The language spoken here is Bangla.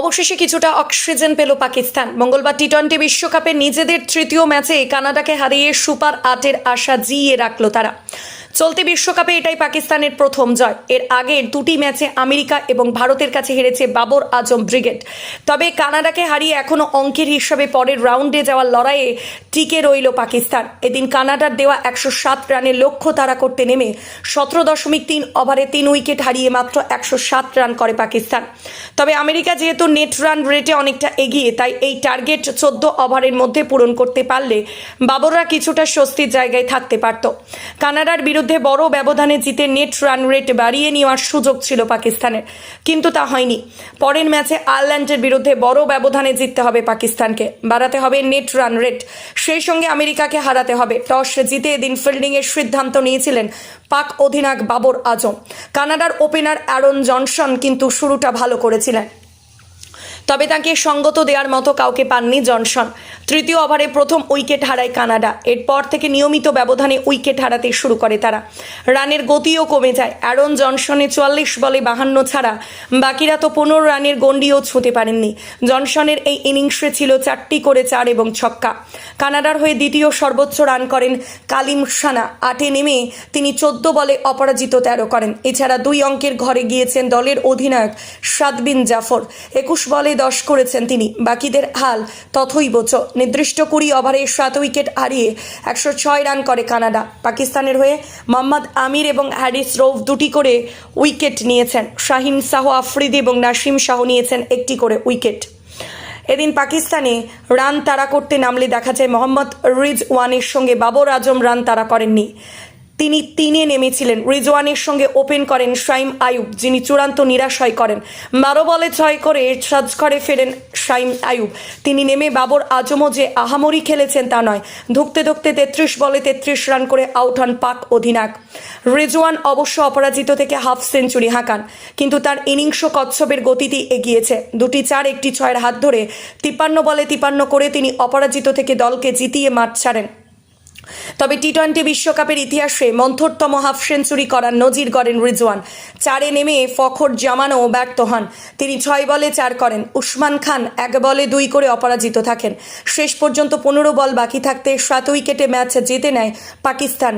অবশেষে কিছুটা অক্সিজেন পেল পাকিস্তান। মঙ্গলবার টি টোয়েন্টি বিশ্বকাপে নিজেদের তৃতীয় ম্যাচে কানাডাকে হারিয়ে সুপার আটের আশা জিয়ে রাখল তারা। চলতি বিশ্বকাপে এটাই পাকিস্তানের প্রথম জয়। এর আগের দুটি ম্যাচে আমেরিকা এবং ভারতের কাছে হেরেছে বাবর আজম ব্রিগেড। তবে কানাডাকে হারিয়ে এখনও অঙ্কের হিসাবে পরের রাউন্ডে যাওয়ার লড়াইয়ে টিকে রইল পাকিস্তান। এদিন কানাডার দেওয়া একশো সাত রানের লক্ষ্য তারা করতে নেমে সতেরো দশমিক তিন ওভারে তিন উইকেট হারিয়ে মাত্র একশো সাত রান করে পাকিস্তান। তবে আমেরিকা যেহেতু নেট রান রেটে অনেকটা এগিয়ে, তাই এই টার্গেট চোদ্দ ওভারের মধ্যে পূরণ করতে পারলে বাবররা কিছুটা স্বস্তির জায়গায় থাকতে পারত। কানাডার বিরুদ্ধে বড় ব্যবধানে জিতে নেট রান রেট বাড়িয়ে নেওয়ার সুযোগ ছিল পাকিস্তানের। কিন্তু তা হয়নি। পরের ম্যাচে আয়ারল্যান্ডের বিরুদ্ধে বড় ব্যবধানে জিততে হবে পাকিস্তানকে। বাড়াতে হবে নেট রান রেট। সেই সঙ্গে আমেরিকাকে হারাতে হবে। টস জিতে এদিন ফিল্ডিংয়ের সিদ্ধান্ত নিয়েছিলেন পাক অধিনায়ক বাবর আজম। কানাডার ওপেনার অ্যারন জনসন কিন্তু শুরুটা ভালো করেছিলেন। তবে তাকে সঙ্গত দেওয়ার মতো কাউকে পাননি জনসন। তৃতীয় ওভারে প্রথম উইকেট হারায় কানাডা। এরপর থেকে নিয়মিত ব্যবধানে উইকেট হারাতে শুরু করে তারা। রানের গতিও কমে যায়। অ্যারন জনসনে চুয়াল্লিশ বলে বাহান্ন ছাড়া। বাকিরা তো পনেরো রানের গন্ডিও ছুঁতে পারেননি। জনসনের এই ইনিংসে ছিল চারটি করে চার এবং ছক্কা। কানাডার হয়ে দ্বিতীয় সর্বোচ্চ রান করেন কালিম সানা। আটে নেমে তিনি চোদ্দ বলে অপরাজিত তেরো করেন। এছাড়া দুই অঙ্কের ঘরে গিয়েছেন দলের অধিনায়ক সাদবিন জাফর। একুশ বলে দশ করেছেন তিনি। বাকিদের হাল তথৈবচ নির্দিষ্ট কুড়ি ওভারে সাত উইকেট হারিয়ে একশো ছয় রান করে কানাডা। পাকিস্তানের হয়ে মোহাম্মদ আমির এবং হ্যারিস রৌফ দুটি করে উইকেট নিয়েছেন। শাহিন শাহ, আফ্রিদি এবং নাসিম শাহ নিয়েছেন একটি করে উইকেট। এদিন পাকিস্তানে রান তাড়া করতে নামলে দেখা যায় মোহাম্মদ রিজ ওয়ানের সঙ্গে বাবর আজম রান তাড়া করেননি। তিনি তিনে নেমেছিলেন। রিজওয়ানের সঙ্গে ওপেন করেন শাইম আয়ুব যিনি চূড়ান্ত নিরাশয় করেন। বারো বলে ছয় করে সাজঘরে ফেরেন শাইম আয়ুব তিনি নেমে বাবর আজমও যে আহামরি খেলেছেন তা নয়। ধুকতে ধুকতে তেত্রিশ বলে তেত্রিশ রান করে আউট হন পাক অধিনায়ক। রিজওয়ান অবশ্য অপরাজিত থেকে হাফ সেঞ্চুরি হাঁকান, কিন্তু তার ইনিংস কচ্ছপের গতিতে এগিয়েছে। দুটি চার, একটি ছয়ের হাত ধরে তিপ্পান্ন বলে তিপ্পান্ন করে তিনি অপরাজিত থেকে দলকে জিতিয়ে মাঠ ছাড়েন। তবে টি টোয়েন্টি বিশ্বকাপের ইতিহাসে মন্থরতম হাফ সেঞ্চুরি করার নজির গড়েন রিজওয়ান। চারে নেমে ফখর জামানও ব্যর্থ হন। তিনি ছয় বলে চার করেন। উসমান খান এক বলে দুই করে অপরাজিত থাকেন। শেষ পর্যন্ত পনেরো বল বাকি থাকতে সাত উইকেটে ম্যাচ জিতে নেয় পাকিস্তান।